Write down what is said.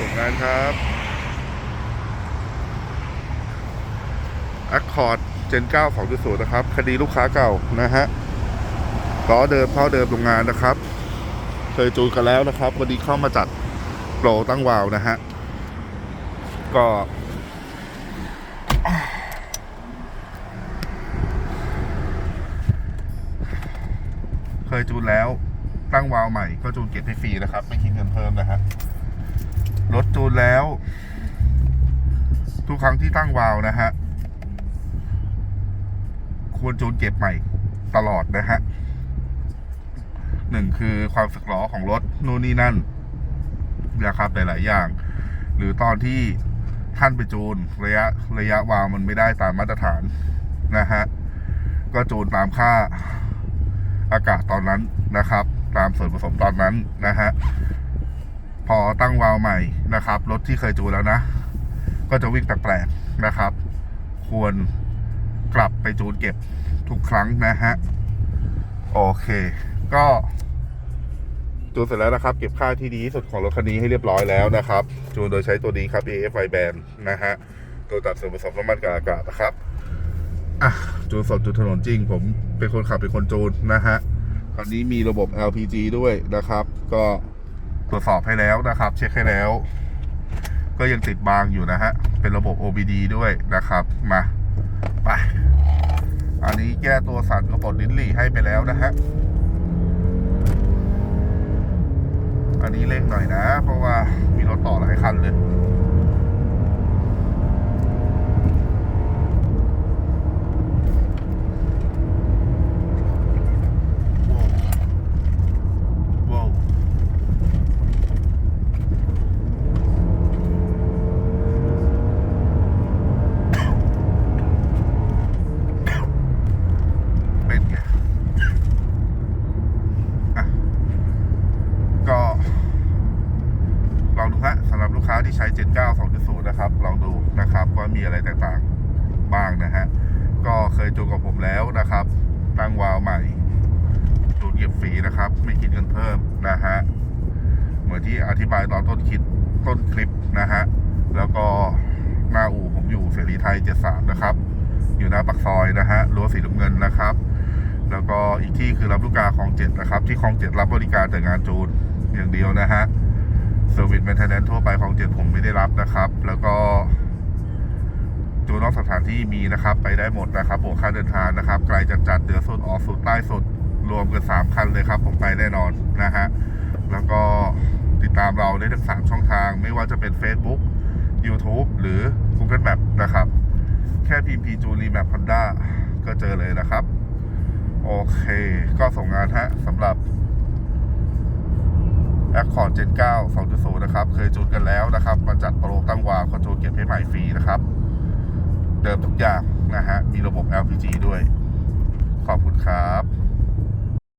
ส่งงานครับ Accord Gen 9 2.0 นะครับ คดีลูกค้าเก่านะฮะล้อเดิมท่อเดิมโรงงานนะครับ เคยจูนกันแล้วนะครับ วันนี้เข้ามาจัดโปรตั้งวาล์วนะฮะ ก็ เคยจูนแล้วตั้งวาล์วใหม่ก็จูนเก็บให้ฟรีนะครับ ไม่คิดเงินเพิ่มนะฮะ รถจูนแล้ว ทุกครั้งที่ตั้งวาล์วนะฮะ ควรจูนเก็บใหม่ตลอดนะฮะหนึ่งคือความสึกหรอของรถนู่นนี่นั่นนะครับหลาย ๆ อย่าง หรือตอนที่ท่านไปจูนระยะระยะวาล์วมันไม่ได้ตามมาตรฐานนะฮะ ก็จูนตามค่าอากาศตอนนั้นนะครับ ตามส่วนผสมตอนนั้นนะฮะ พอตั้งวาล์วใหม่นะครับ รถที่เคยจูนแล้วนะ ก็จะวิ่งแปลกๆนะครับ ควรกลับไปจูนเก็บทุกครั้งนะฮะ โอเค ก็จูนเสร็จแล้วนะครับ เก็บค่าที่ดีที่สุดของรถคันนี้ให้เรียบร้อยแล้วนะครับ จูนโดยใช้ตัวดีครับ AFI band นะฮะ ตัวตัดส่วนผสมน้ำมันกับอากาศนะครับอะจูนสดจูนถนนจริง ผมเป็นคนขับเป็นคนจูนนะฮะคันนี้มีระบบ LPG ด้วยนะครับ ก็ ตรวจสอบให้แล้วนะครับ เช็คให้แล้ว ก็ยังติดบางอยู่นะฮะ เป็นระบบ OBD ด้วยนะครับ มาไปอันนี้แก้ตัวสั่นกระปลดลิ้นหลี่ให้ไปแล้วนะฮะ อันนี้เร่งหน่อยนะ เพราะว่ามีรถต่อหลายคันเลย ว้าวเป็นไงอะก็ ลอง ดูฮะสำหรับลูกค้าที่ใช้ 79 2.0 นะครับลองดูนะครับว่ามีอะไรแตกต่างบ้างนะฮะ ก็เคยจูนกับผมแล้วนะครับ ตั้งวาล์วใหม่จูนเก็บฟรีนะครับ ไม่คิดเงินเพิ่มนะฮะ เหมือนที่อธิบายตอนต้นคลิปต้นคลิปนะฮะ แล้วก็หน้าอู่ผมอยู่เสรีไทย 73 นะครับ อยู่หน้าปักซอยนะฮะรั้วสีน้ำเงินนะครับ แล้วก็อีกที่คือรับลูกกาคลองเจ็ดนะครับ ที่คลองเจ็ดรับบริการแต่งานจูนอย่างเดียวนะฮะ เซอร์วิสแมนเทนแนนทั่วไปคลองเจ็ดผมไม่ได้รับนะครับ แล้วก็จูนนอกสถานที่มีนะครับ ไปได้หมดนะครับบวกค่าเดินทางนะครับ ไกลจัดจัดเหนือสุดออกสุดใต้สุดรวมกันสามคันเลยครับ ผมไปแน่นอนนะฮะแล้วก็ติดตามเราได้ทั้งสามช่องทาง ไม่ว่าจะเป็น Facebook YouTube หรือ Google Map นะครับ แค่พิมพ์พีจูรีแมปพันด้าก็เจอเลยนะครับ โอเค ก็ส่งงานฮะสำหรับ Accord Gen 9 2.0 นะครับ เคยจูนกันแล้วนะครับ มาจัดโปรตั้งวาล์วก็จูนเก็บให้ใหม่ฟรีนะครับ เดิมทุกอย่างนะฮะ มีระบบ LPG ด้วย ขอบคุณครับ